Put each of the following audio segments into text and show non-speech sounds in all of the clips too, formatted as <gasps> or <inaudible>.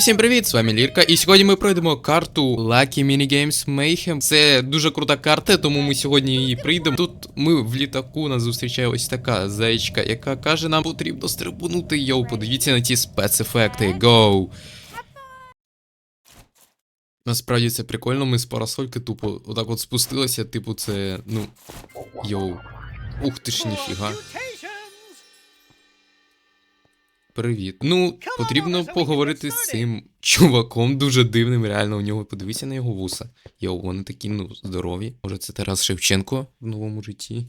всім привіт! З вами Лірка, і сьогодні ми пройдемо карту Lucky Minigames Mayhem. Це дуже крута карта, тому ми сьогодні її прийдемо. Тут ми в літаку нас зустрічає ось така зайчка, яка каже, нам потрібно стрибнути. Йоу, подивіться на ті спецефекти. Гоу! Насправді це прикольно, ми з парасольки тупо отак от спустилися, типу, це, ну. Йоу. Ух ти ж ніфіга. Привіт. Ну, потрібно поговорити з цим чуваком дуже дивним, реально у нього подивіться на його вуса. Йоу, вони такі, ну, здорові. Може, це Тарас Шевченко в новому житті.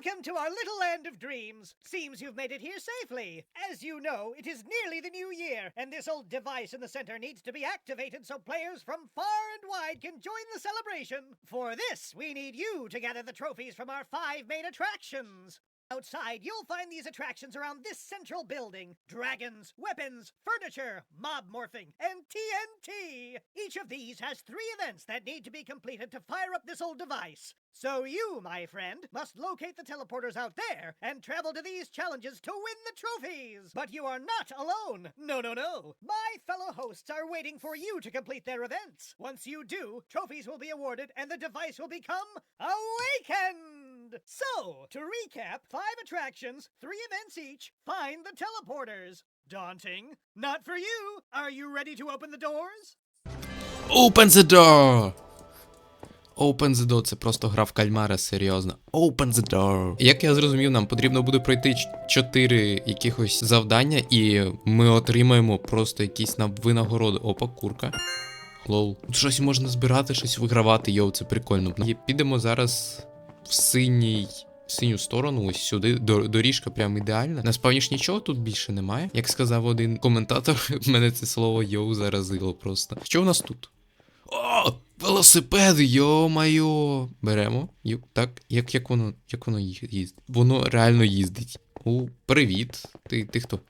Welcome to our little land of dreams. Seems you've made it here safely. As you know, it is nearly the new year, and this old device in the center needs to be activated so players from far and wide can join the celebration. For this, we need you to gather the trophies from our five main attractions. Outside, you'll find these attractions around this central building dragons, weapons, furniture, mob morphing, and TNT. Each of these has three events that need to be completed to fire up this old device. So you, my friend, must locate the teleporters out there and travel to these challenges to win the trophies. But you are not alone. No, no, no. My fellow hosts are waiting for you to complete their events. Once you do, trophies will be awarded and the device will become awakened. So, to recap, five attractions, three events each. Find the teleporters. Daunting? Not for you. Are you ready to open the doors? Open the door! Open the door, це просто гра в кальмара, серйозно. Open the door. Як я зрозумів, нам потрібно буде пройти чотири якихось завдання, і ми отримаємо просто якісь на винагороди. Опа, курка. Лол. Тут щось можна збирати, щось вигравати, йоу, це прикольно. І підемо зараз в синій. Синю сторону, ось сюди, доріжка прям ідеальна. Насправді ж нічого тут більше немає. Як сказав один коментатор, <laughs> мене це слово йоу заразило просто. Що у нас тут? О, велосипед, йо-майо. Беремо. Ю, так, як, як воно, як воно їздить? Воно реально їздить. О, привіт. Ти, ти хто?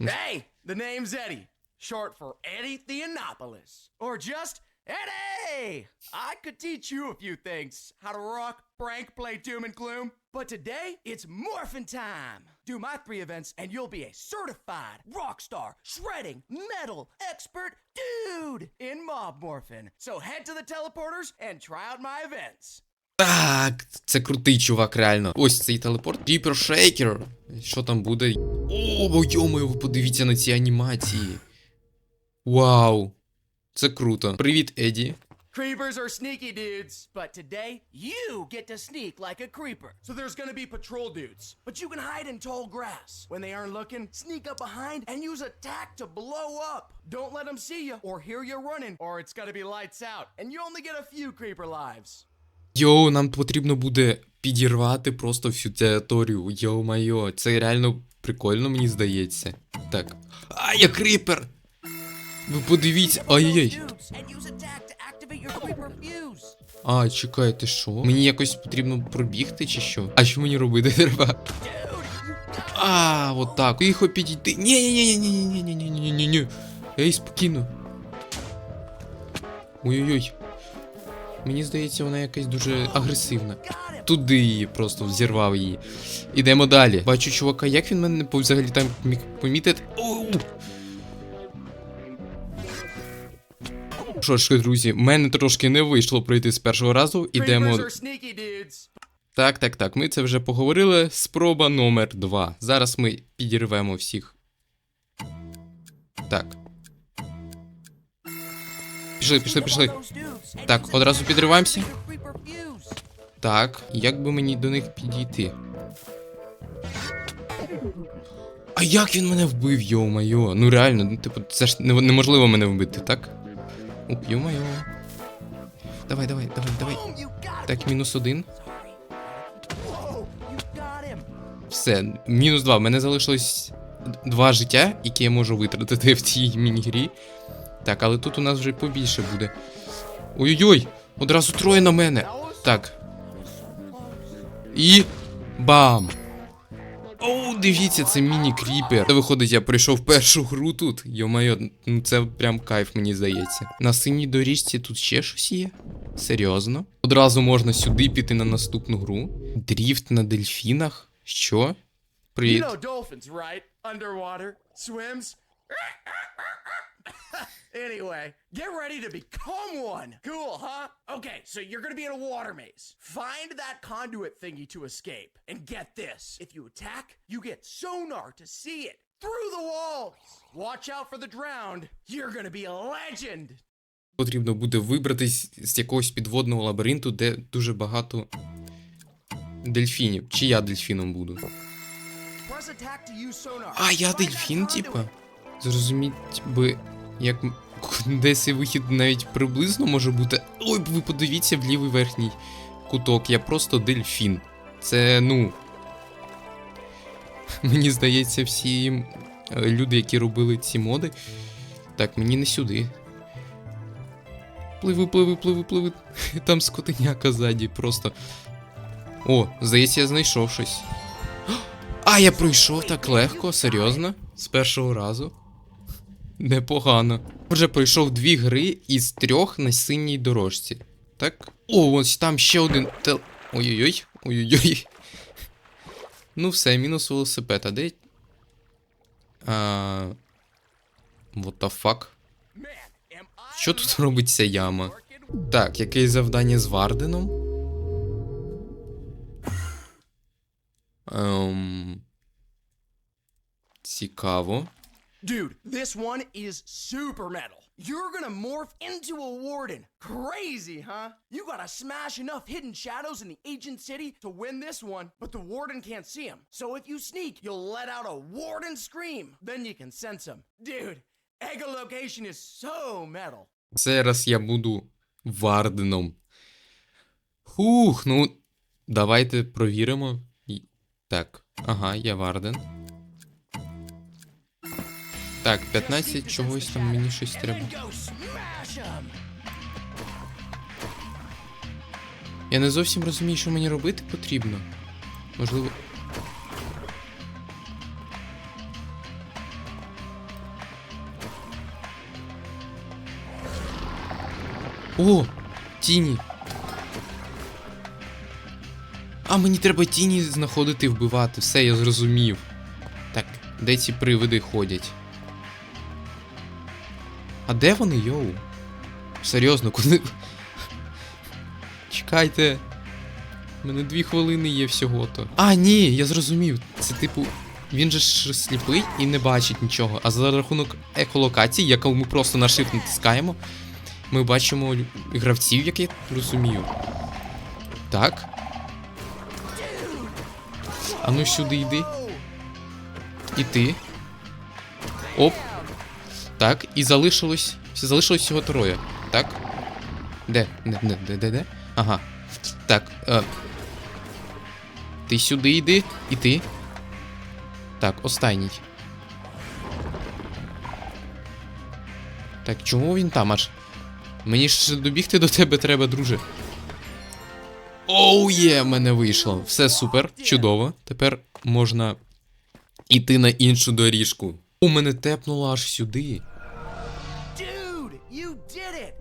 Hey, the name's Eddie, short for Eddie Theonopoulos, or just Eddie. I could teach you a few things, how to rock, prank, play doom and gloom. But today, it's morphin' time. Do my three events, and you'll be a certified rock star, shredding, metal expert dude in mob morphin'. So head to the teleporters and try out my events. Так, це крутий чувак, реально. Ось цей телепорт. Deeper Shaker. Що там буде? О, йомою, ви подивіться на ці анімації. Вау. Це круто. Привіт, Еді. Creepers are sneaky dudes, but today you get to sneak like a creeper. So there's gonna be patrol dudes, but you can hide in tall grass. When they aren't looking, sneak up behind and use attack to blow up. Don't let them see you or hear you running, or it's gonna be lights out, and you only get a few creeper lives. Йоу, нам потрібно буде підірвати просто всю територію. Йо-майо, це реально прикольно, мені здається. Так. А, я кріпер! Ви подивіться. Ай-яй. Dudes, and use attack to activate your creeper fuse. А, чекайте, що? Мені якось потрібно пробігти чи що? А що мені робити треба? А, от так. Тихо підійти. Ні, ні, ні, ні, ні, ні, ні, ні, ні, ні. Ей, спокійно. Ой-ой-ой. Мені здається, вона якась дуже агресивна. Туди її просто взірвав її. Ідемо далі. Бачу чувака, як він мене взагалі там міг помітити. Що ж, друзі, в мене трошки не вийшло пройти з першого разу. Ідемо. Так, так, так. Ми це вже поговорили. Спроба номер два. Зараз ми підірвемо всіх. Так. Пішли, пішли, пішли. Так, одразу підриваємося. Так, як би мені до них підійти? А як він мене вбив, йо-майо? Ну реально, ну типу, це ж неможливо мене вбити, так? Уп, йо-майо. Давай, давай, давай, давай. Так, мінус один. Все, мінус два. В мене залишилось два життя, які я можу витратити в цій міні-грі. Так, але тут у нас вже побільше буде. Ой-ой-ой! Одразу троє на мене. Так. І. Бам! Дивіться, це міні-кріпер. Це виходить, я пройшов першу гру тут. Йо-майо, ну це прям кайф, мені здається. На синій доріжці тут ще щось є. Серйозно. Одразу можна сюди піти на наступну гру. Дріфт на дельфінах. Що? You know dolphins, right? Underwater, swims. <laughs> Anyway, get ready to become one. Cool, huh? Okay, so you're gonna be in a water maze. Find that conduit thingy to escape. And get this if you attack, you get sonar to see it through the walls. Watch out for the drowned. You're gonna be a legend. Потрібно буде вибратись з якогось підводного лабіринту, де дуже багато дельфінів. Чи я дельфіном буду? А, я дельфін, типа? Зрозуміть би, як м- <laughs> де цей вихід навіть приблизно може бути. Ой, ви подивіться в лівий верхній куток. Я просто дельфін. Це, ну. <laughs> Мені здається, всі е, люди, які робили ці моди. Так, мені не сюди. Пливи, пливи, пливи, пливи. <laughs> Там скотиняка ззаді, просто. О, здається, я знайшов щось. <gasps> А, я пройшов так легко, серйозно? З першого разу. Непогано. Вже пройшов дві гри із трьох на синій дорожці. Так? О, ось там ще один тел. Ой-ой-ой. Ой-ой-ой. Ну все, мінус велосипед, а де. А... What the fuck? Що тут робиться яма? Так, яке завдання з Варденом? Ем... Цікаво. Dude, this one is super metal. You're gonna morph into a warden. Crazy, huh? You gotta smash enough hidden shadows in the ancient city to win this one, but the warden can't see him. So if you sneak, you'll let out a warden scream. Then you can sense him. Dude, echolocation is so metal. Зараз я буду Варденом. Хух, ну. Давайте провіримо. І- Так, ага, я Варден. Так, 15 чогось там мені щось треба. Я не зовсім розумію, що мені робити потрібно. Можливо. О! Тіні. А мені треба тіні знаходити і вбивати. Все, я зрозумів. Так, де ці привиди ходять? А де вони, йоу? Серйозно, куди. Чекайте. У мене дві хвилини є всього-то. А, ні, я зрозумів. Це типу. Він же ж сліпий і не бачить нічого. А за рахунок еколокації, яку ми просто на shift натискаємо, ми бачимо гравців, як я розумію. Так. А ну сюди йди. І ти. Оп. Так, і залишилось. Залишилось всього троє. Так? Де? Де, де, де, де, де? Ага. Так. Е, ти сюди йди, і ти. Так, останній. Так, чому він там аж? Мені ж добігти до тебе треба, друже. Оу є, в мене вийшло. Все супер, чудово. Тепер можна іти на іншу доріжку. У мене тепнуло аж сюди.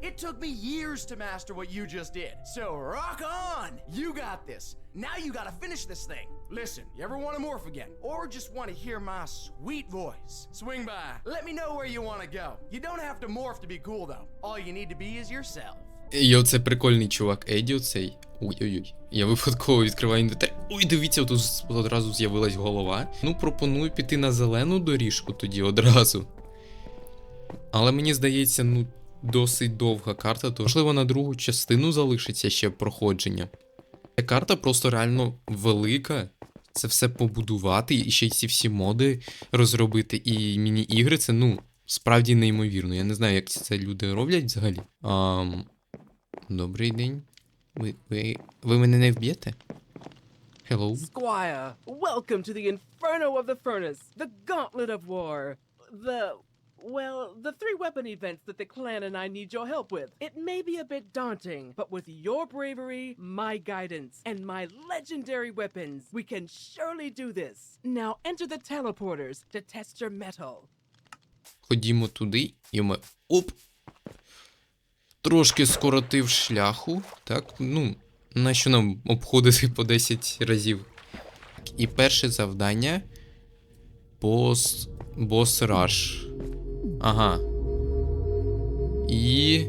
It! Took me years to master what you just did. So rock on! You got this. Now you gotta finish this thing. Listen, you ever want to morph again? Or just want to hear my sweet voice? Swing by. Let me know where you want to go. You don't have to morph to be cool though. All you need to be is yourself. І оце прикольний чувак Еді оцей. Ой-ой-ой. Я випадково відкриваю інвентар. Ой, дивіться, тут одразу з'явилась голова. Ну, пропоную піти на зелену доріжку тоді одразу. Але мені здається, ну, досить довга карта, то можливо на другу частину залишиться ще проходження. Ця карта просто реально велика. Це все побудувати, і ще й ці всі моди розробити, і міні-ігри це, ну, справді неймовірно. Я не знаю, як це люди роблять взагалі. Ам... Добрий день. Ви, ви, ви мене не вб'єте? Hello? Squire, welcome to the inferno of the furnace, the gauntlet of war, the. Well, the three weapon events that the clan and I need your help with. It may be a bit daunting, but with your bravery, my guidance, and my legendary weapons, we can surely do this. Now enter the teleporters to test your metal. Ходімо туди, і ми. Оп! Трошки скоротив шляху. Так, ну, нащо нам обходити по 10 разів? І перше завдання. Бос. Бос раш. Ага. І.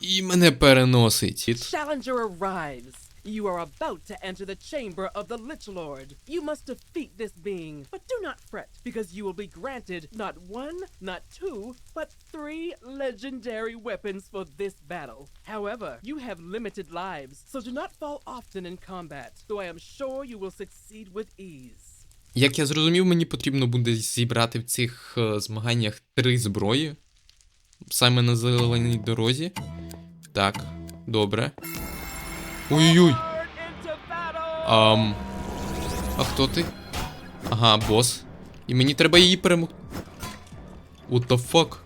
І мене переносить. Challenger arrives. You are about to enter the chamber of the Lich Lord. You must defeat this being, but do not fret, because you will be granted not one, not two, but three legendary weapons for this battle. However, you have limited lives, so do not fall often in combat, though I am sure you will succeed with ease. Як я зрозумів, мені потрібно буде зібрати в цих е, змаганнях три зброї. Саме на зеленій дорозі. Так, добре. Ой-ой-ой. Ам. А хто ти? Ага, бос. І мені треба її перемогти. What the fuck?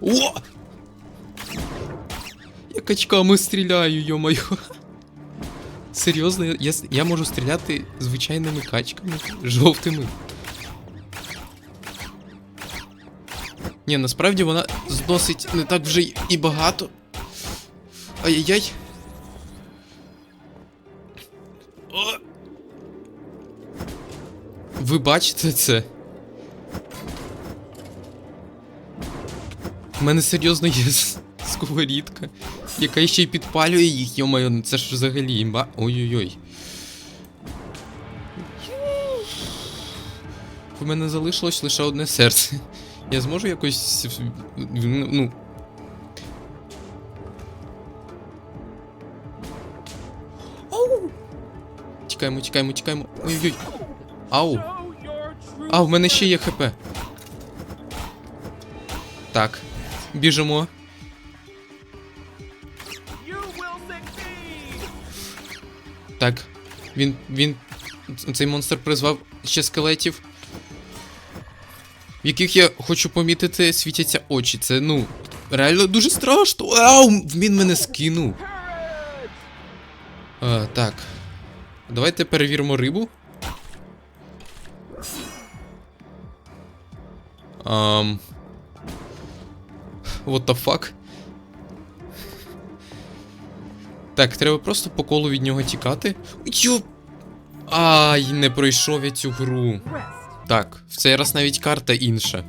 О! Я качками стріляю, йо-моє. Серйозно, я, я, можу стріляти звичайними качками, жовтими. Ні, насправді вона зносить не так вже і багато. Ай-яй-яй. Ви бачите це? У мене серйозно є сковорідка, яка ще й підпалює їх, йомайо, ну це ж взагалі імба. Ой-ой-ой. У мене залишилось лише одне серце. Я зможу якось. Ну, Оу! Тікаємо, тікаємо, тікаємо. Ой-ой-ой. Ау. А, в мене ще є хп. Так. Біжимо. Він. він. Цей монстр призвав ще скелетів. В яких я хочу помітити, світяться очі. Це, ну. Реально дуже страшно. Ау! Він мене скинув. А, так. Давайте перевіримо рибу. Um, what the fuck? Так, треба просто по колу від нього тікати. Йоп! Ай, не пройшов я цю гру. Так, в цей раз навіть карта інша.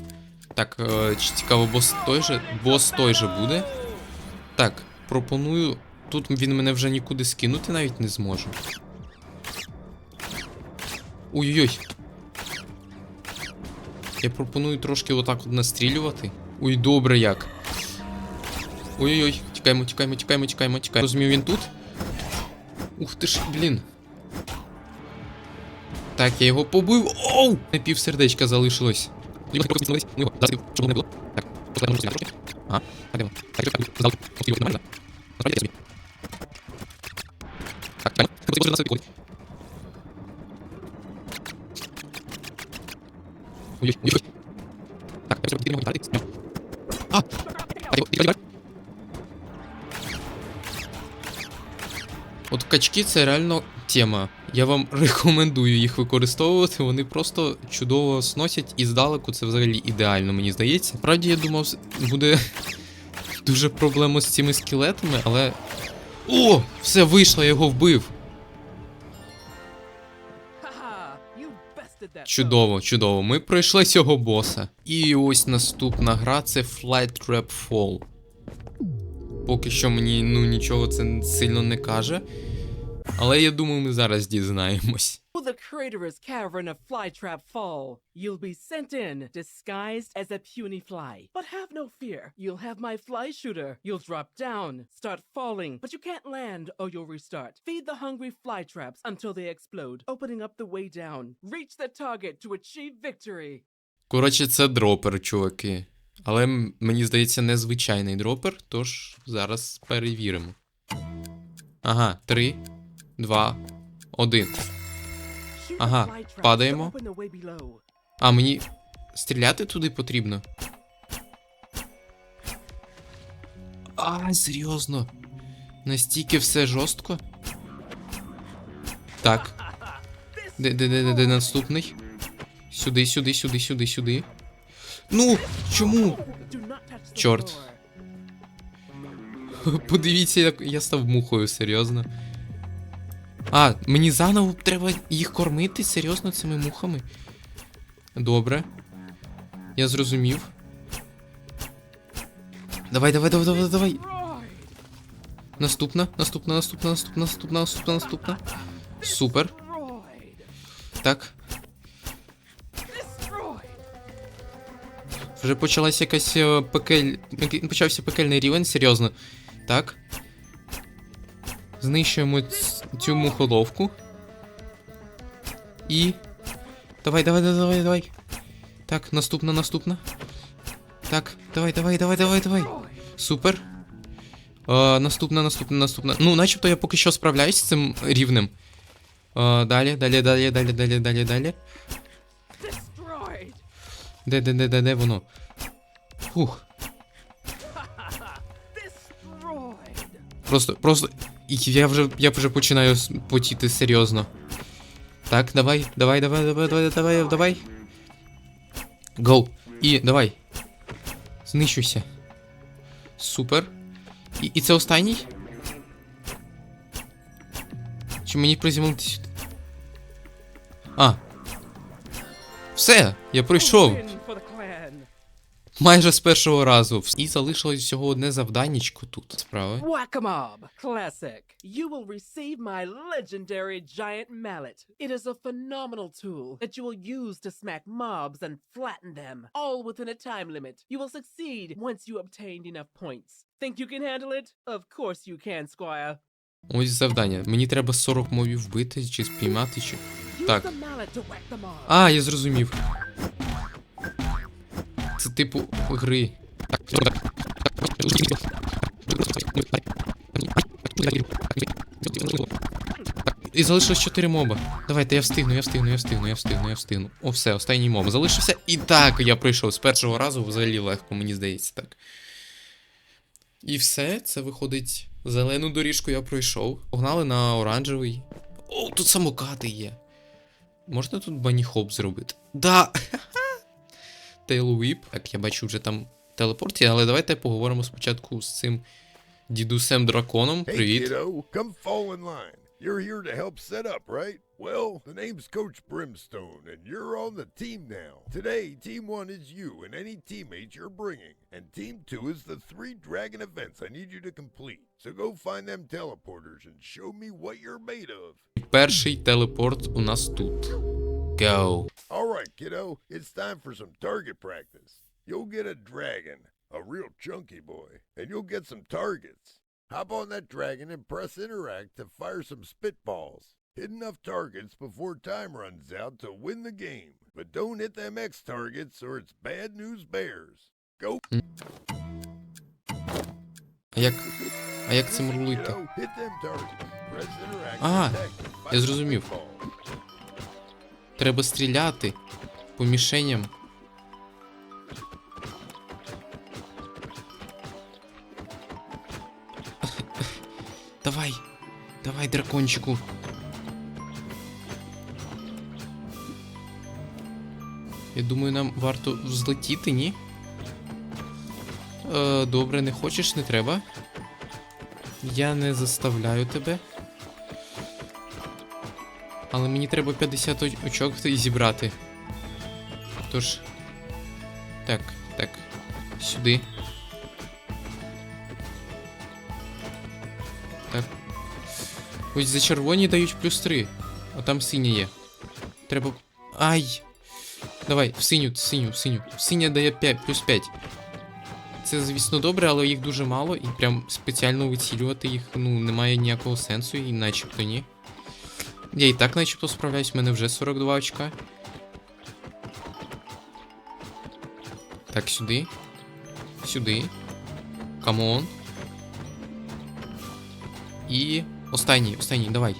Так, е, цікаво, бос той же? Бос той же буде. Так, пропоную. Тут він мене вже нікуди скинути навіть не зможе. Ой-ой-ой. Я пропоную трошки отак от настрілювати. Ой, добре як. Ой-ой-ой, тікаємо, тікаємо, тікаємо, тікаємо, тікаємо. Розумію, він тут. Ух ти ж, блін. Так, я його побив. Оу! На пів сердечка залишилось. Так. Ага, так, йдемо. Качки це реально тема. Я вам <laughs> рекомендую їх використовувати. Вони просто чудово сносять і здалеку це взагалі ідеально, мені здається. Правді, я думав, буде <laughs> дуже проблема з цими скелетами, але. О! Все вийшло, я його вбив. Чудово, чудово. Ми пройшли цього боса. І ось наступна гра це Flight Trap Fall. Поки що мені ну нічого це сильно не каже. Але я думаю, ми зараз дізнаємось. To the craterous cavern of Flytrap Fall. You'll be sent in, disguised as a puny fly. But have no fear, you'll have my fly shooter. You'll drop down, start falling, but you can't land or you'll restart. Feed the hungry fly traps until they explode, opening up the way down. Reach the target to achieve victory. Коротше, це дропер, чуваки. Але мені здається, незвичайний дропер, тож зараз перевіримо. Ага, три, два, один. Ага, падаємо. А, мені стріляти туди потрібно. А, серйозно. Настільки все жорстко. Так. Де, де, де, де, де наступний? Сюди, сюди, сюди, сюди, сюди. Ну, чому? Чорт. Подивіться, як я став мухою, серйозно. А, мені заново треба їх кормити серйозно цими мухами. Добре. Я зрозумів. Давай, давай, давай, давай, давай. Наступна, наступна, наступна, наступна, наступна, наступна, наступна. Супер. Так. Вже почалася якась е, пекель. Почався пекельний рівень, серйозно. Так. Знищуємо цю мухоловку. І. Давай, давай, давай, давай, давай. Так, наступна, наступна. Так, давай, давай, давай, давай, давай. Супер. Е, наступна, наступна, наступна. Ну, начебто я поки що справляюсь з цим рівнем. Е, далі, далі, далі, далі, далі, далі, далі. Де, де, де, де, де воно? Фух. Просто, просто. Я вже, я вже починаю потіти серйозно. Так, давай, давай, давай, давай, давай, давай, давай. Гоу. І давай. Знищуйся. Супер. І, і це останній? Чи мені приземлитися? А. Все, я пройшов. Майже з першого разу. І залишилось всього одне завданнячко тут. Справи. Whack-a-mob. Classic. You will receive my legendary giant mallet. It is a phenomenal tool that you will use to smack mobs and flatten them, all within a time limit. You will succeed once you obtained enough points. Think you can handle it? Of course you can, Squire. Ось завдання. Мені треба 40 мовів вбити чи спіймати, чи. Так. А, я зрозумів. Це типу гри. І залишилось 4 моба. Давайте, я встигну, я встигну, я встигну, я встигну, я встигну. О, все, останній моб залишився. І так, я пройшов з першого разу, взагалі легко, мені здається, так. І все, це виходить. Зелену доріжку я пройшов. Погнали на оранжевий. О, тут самокати є. Можна тут баніхоп зробити? Да! Тейлвіп. Так, я бачу вже там телепорт але давайте поговоримо спочатку з цим дідусем драконом. Привіт. You're here to help set up, right? Well, the name's Coach Brimstone, and you're on the team now. Today, Team 1 is you and any teammates you're bringing, and Team 2 is the three dragon events I need you to complete. So go find them teleporters and show me what you're made of. Перший телепорт у нас тут. Go. Alright, kiddo, it's time for some target practice. You'll get a dragon, a real chunky boy, and you'll get some targets. Hop on that dragon and press interact to fire some spitballs. Hit enough targets before time runs out to win the game. But don't hit them X targets or it's bad news bears. Go А як. А як цим рулити? kiddo, hit them targets. Press interact А, to attack and я fire зрозумів. Треба стріляти по мішеням. <laughs> Давай, давай, дракончику. Я думаю, нам варто взлетіти, ні? Е, добре, не хочеш, не треба. Я не заставляю тебе. Але мені треба 50 очок зібрати. Тож. Так, так. Сюди. Так. Ось за червоні дають плюс 3. А там синя є. Треба. Ай! Давай, в синю, в синю, в синю. Синя дає 5, плюс 5. Це, звісно, добре, але їх дуже мало, і прям спеціально вицілювати їх, ну, немає ніякого сенсу, і начебто ні. Я і так начебто справляюсь, в мене вже 42 очка. Так, сюди. Сюди. Камон. І. Останній, останній, давай.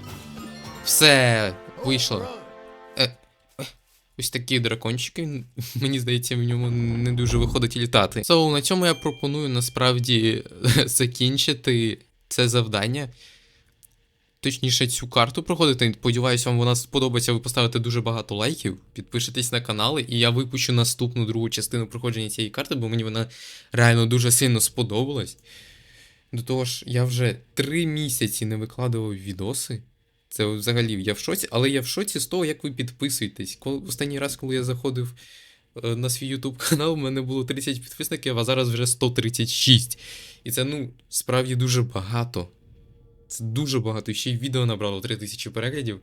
Все, вийшло. Е, Ось такі дракончики. Мені здається, в ньому не дуже виходить літати. So, на цьому я пропоную насправді <laughs> закінчити це завдання. Точніше, цю карту проходити. Сподіваюсь, вам вона сподобається. Ви поставите дуже багато лайків, підпишитесь на канали, і я випущу наступну другу частину проходження цієї карти, бо мені вона реально дуже сильно сподобалась. До того ж, я вже три місяці не викладував відоси. Це взагалі я в шоці, але я в шоці з того, як ви підписуєтесь. Коли останній раз, коли я заходив е, на свій YouTube канал, у мене було 30 підписників, а зараз вже 136. І це, ну, справді дуже багато. Це дуже багато. Ще й відео набрало 3000 переглядів.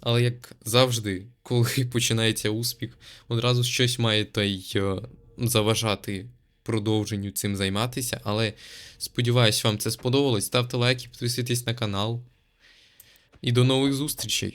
Але як завжди, коли <laughs> починається успіх, одразу щось має та й е, заважати продовженню цим займатися. Але сподіваюсь, вам це сподобалось. Ставте лайки, підписуйтесь на канал. І до нових зустрічей!